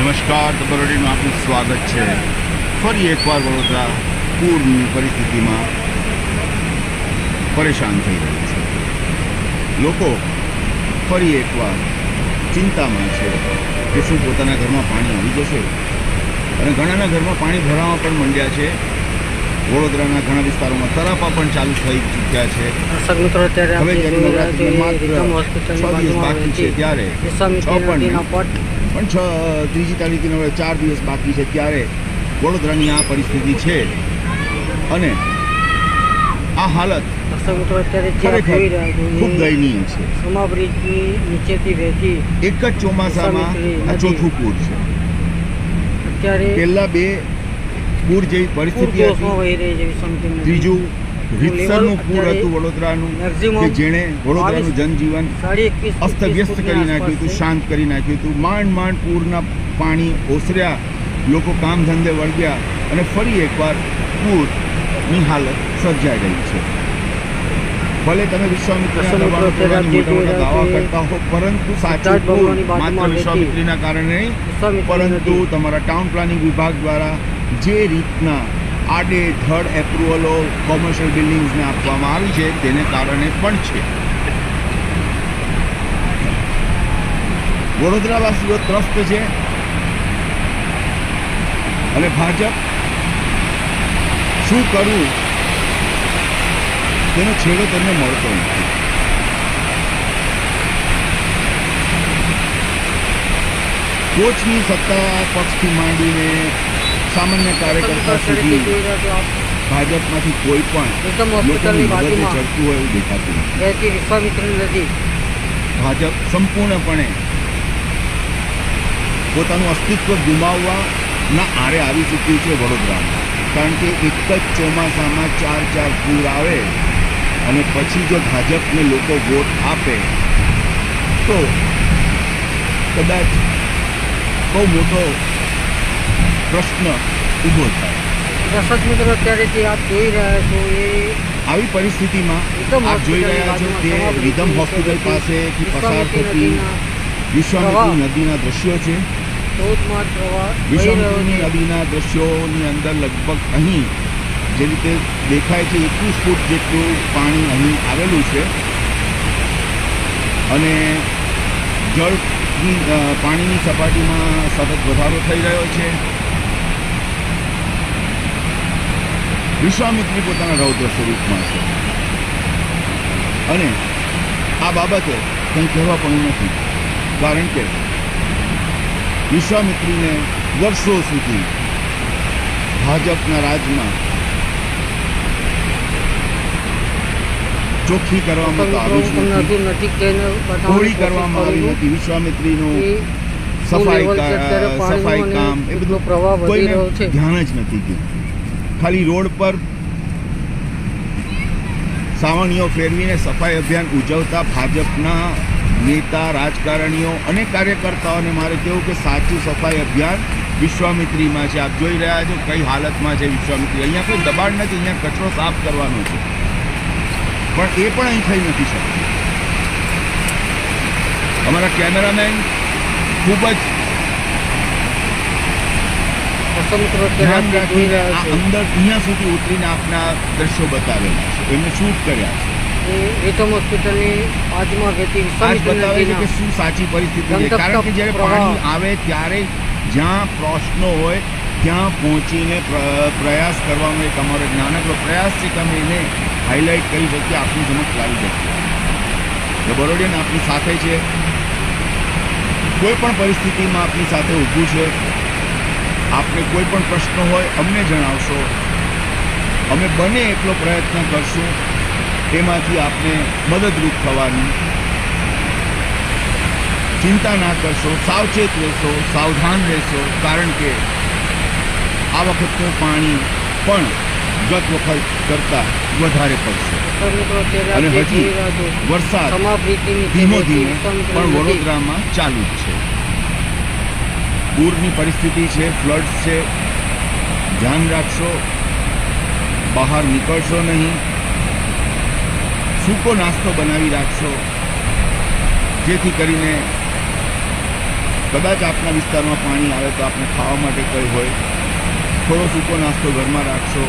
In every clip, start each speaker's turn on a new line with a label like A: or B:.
A: નમસ્કાર તો બરોડીનું આપનું સ્વાગત છે. ફરી એકવાર વડોદરા પૂરની પરિસ્થિતિમાં પરેશાન થઈ રહ્યું છે. લોકો ફરી એકવાર ચિંતામાં છે કે શું પોતાના ઘરમાં પાણી આવી જશે? અને ઘણાના ઘરમાં પાણી ભરાવા પણ માંડ્યા છે. વડોદરાના ઘણા વિસ્તારોમાં તરાપા પણ ચાલુ થઈ ચૂક્યા છે. હવે નવરાત્રિના
B: છીએ
A: માત્ર છ દિવસ બાકી છે ત્યારે. છ. પણ પણ છ ત્રીજી તારીખથી હવે ચાર દિવસ બાકી છે ત્યારે વડોદરાની આ પરિસ્થિતિ છે. અને આ હાલત ખૂબ દયનીય છે.
B: સમા બ્રિજની નીચેથી વહેતી
A: એક જ ચોમાસામાં આ ચોથું પૂર છે.
B: અત્યારે
A: પહેલા બે પૂર જેવી પરિસ્થિતિ હતી. ત્રીજું રીતસરનું પૂર હતું વડોદરાનું કે જેણે વડોદરાનું જનજીવન અસ્તવ્યસ્ત કરી નાખ્યું હતું શાંત કરી નાખ્યું હતું. માંડ માંડ પૂરના પાણી ઓસર્યા. લોકો કામ ધંધે વળગ્યા અને ફરી એકવાર પૂરની હાલત સર્જાઈ રહી છે. ભલે તમે વિશ્વામિત્રીના દાવા કરતા હો પરંતુ સાચું
B: ભગવાનની
A: માત્ર વિશ્વામિત્રીના કારણે નહીં પરંતુ તમારા ટાઉન પ્લાનિંગ વિભાગ દ્વારા જે રીતના આડે ધડ એપ્રુવલો કોમર્શિયલ બિલ્ડિંગ્સને આપવામાં આવી છે તેને કારણે પણ છે. વડોદરાવાસીઓ ત્રસ્ત છે. અને ભાજપ શું કરવું? તેનો છેડો તેમને મળતો નથી. કોચની સત્તા પક્ષથી માંડીને સામાન્ય કાર્યકર્તા સુધી ભાજપમાંથી કોઈ પણ લોકોની મદદે ચડતું હોય એવું દેખાતું નથી. ભાજપ સંપૂર્ણપણે પોતાનું અસ્તિત્વ ગુમાવવાના આરે આવી ચૂક્યું છે વડોદરામાં. કારણ કે એક જ ચોમાસામાં ચાર ચાર પૂર આવે અને પછી જો ભાજપને લોકો વોટ આપે તો કદાચ બહુ મોટો પ્રશ્ન ઊભો થાય.
B: દર્શક મિત્રો અત્યારે જે આપ જોઈ રહ્યા છો એ
A: આવી પરિસ્થિતિમાં આપ જોઈ રહ્યા છો તે રીધમ હોસ્પિટલ પાસેથી પસાર
B: વિશ્વામિત્રી
A: થતી
B: નદીના
A: વિશ્વામિત્રી નદીના દ્રશ્યો છે. વિશ્વામિત્રી નદીના દ્રશ્યોની અંદર લગભગ અહીં જે રીતે દેખાય છે, એકવીસ ફૂટ જેટલું પાણી અહીં આવેલું છે. અને જળની પાણીની સપાટીમાં સતત વધારો થઈ રહ્યો છે. વિશ્વામિત્રી પોતાના રૌદ્ર સ્વરૂપમાં છે. અને આ બાબતે કંઈ કહેવા પણ નથી. કારણ કે વિશ્વામિત્રીને વર્ષો સુધી ભાજપના રાજમાં ચોખ્ખી કરવામાં આવી નથી. કરવામાં આવી નથી. વિશ્વામિત્રીનું સફાઈ સફાઈ કામ એ બધું
B: પ્રવાહ વધી
A: કોઈને
B: રહ્યો છે.
A: ધ્યાન જ નથી ગયું. ખાલી રોડ પર સાવણીઓ ફેરવીને સફાઈ અભિયાન ઉજવતા ભાજપના નેતા રાજકારણીઓ અને કાર્યકર્તાઓને મારે કહેવું કે સાચું સફાઈ અભિયાન વિશ્વામિત્રીમાં છે. આપ જોઈ રહ્યા છો કઈ હાલતમાં છે વિશ્વામિત્રી. અહીંયા કોઈ દબાણ નથી. અહીંયા કચરો સાફ કરવાનો છે. પણ એ પણ અહીં થઈ નથી શકતું અમારા કેમેરામેન ખૂબ જ રાખીને આ અંદર અહીંયા સુધી ઉતરીને આપના દ્રશ્યો બતાવેલા છે. એમને શૂટ કર્યા છે.
B: એ રીતમ હોસ્પિટલની વહેતી
A: બતાવે છે કે શું સાચી પરિસ્થિતિ છે. કારણ કે જ્યારે. પાણી આવે ત્યારે જ્યાં પ્રશ્નો હોય ત્યાં પહોંચીને પ્ર- પ્રયાસ કરવાનો એક અમારો એક નાનકડો પ્રયાસ છે કે અમે એને હાઇલાઇટ કરી શકીએ, આપની સમક્ષ લાવી શકીએ. તો બરોડિયન આપની સાથે છે. કોઈ પણ પરિસ્થિતિમાં આપની સાથે ઊભું છે. આપને કોઈ પણ પ્રશ્ન હોય, અમને જણાવશો. અમે બને એટલો પ્રયત્ન કરશું. એમાંથી આપને મદદરૂપ થવાની. ચિંતા ના કરશો, સાવચેત રહેશો, સાવધાન રહેશો, કારણ કે આ વખતનું પાણી પણ ગત વખત કરતાં વધારે પડશે. અને હજી વરસાદ ધીમો ધીમે પણ વડોદરામાં ચાલુ જ છે. પૂરની પરિસ્થિતિ છે ફ્લડ્સ છે. ધ્યાન રાખશો. બહાર નીકળશો નહીં. સૂકો નાસ્તો બનાવી રાખશો. જેથી કરીને કદાચ આપના વિસ્તારમાં પાણી આવે તો આપણે ખાવા માટે કંઈ હોય. થોડો સૂકો નાસ્તો ઘરમાં રાખશો.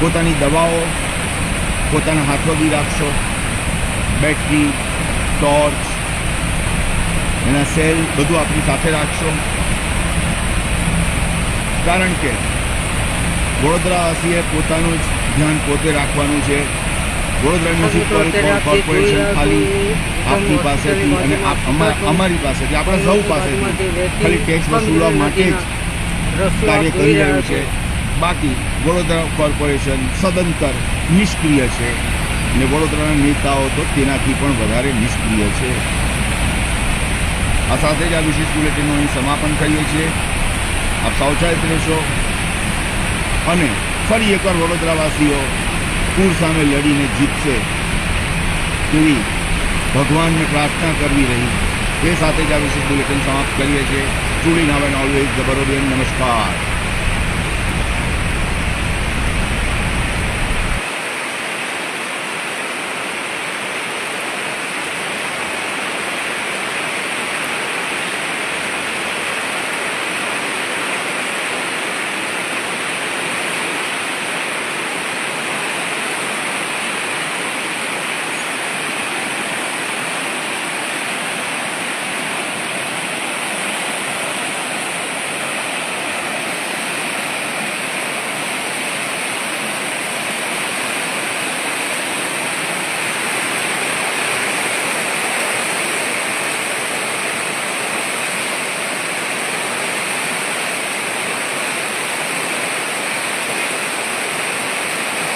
A: પોતાની દવાઓ પોતાના હાથોથી રાખશો. બેટરી ટોર્ચ એના સેલ બધું આપણી સાથે રાખશો. કારણ કે વડોદરાવાસીએ પોતાનું જ ધ્યાન પોતે રાખવાનું છે. વડોદરા મ્યુનિસિપલ કોર્પોરેશન ખાલી આપની પાસેથી અને અમારી પાસેથી આપણા સૌ પાસેથી ખાલી ટેક્સ વસૂલવા માટે જ કાર્ય કરી રહ્યું છે. બાકી વડોદરા કોર્પોરેશન સદંતર નિષ્ક્રિય છે. અને વડોદરાના નેતાઓ તો તેનાથી પણ વધારે નિષ્ક્રિય છે. આ સાથે જ આ વિશેષ બુલેટિનનું અહીં સમાપન કરીએ છીએ. આપ સાવચેત રહેશો. અને ફરી એકવાર વડોદરાવાસીઓ પૂર સામે લડીને જીતશે તેવી ભગવાનને પ્રાર્થના કરવી રહી. તે સાથે જ આ વિશેષ બુલેટિન સમાપ્ત કરીએ છીએ. ધ બરોડિયન નમસ્કાર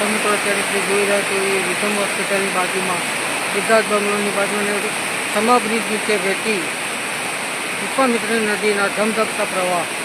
B: તો અત્યારે જે જોઈ રહ્યા છો એ વિક્રમ હોસ્પિટલની બાજુમાં. સિદ્ધાર્થ બંગલોની બાજુમાં સમા બ્રિજ નીચે વહેતી વિશ્વામિત્રી નદીના ધમધમતા પ્રવાહ.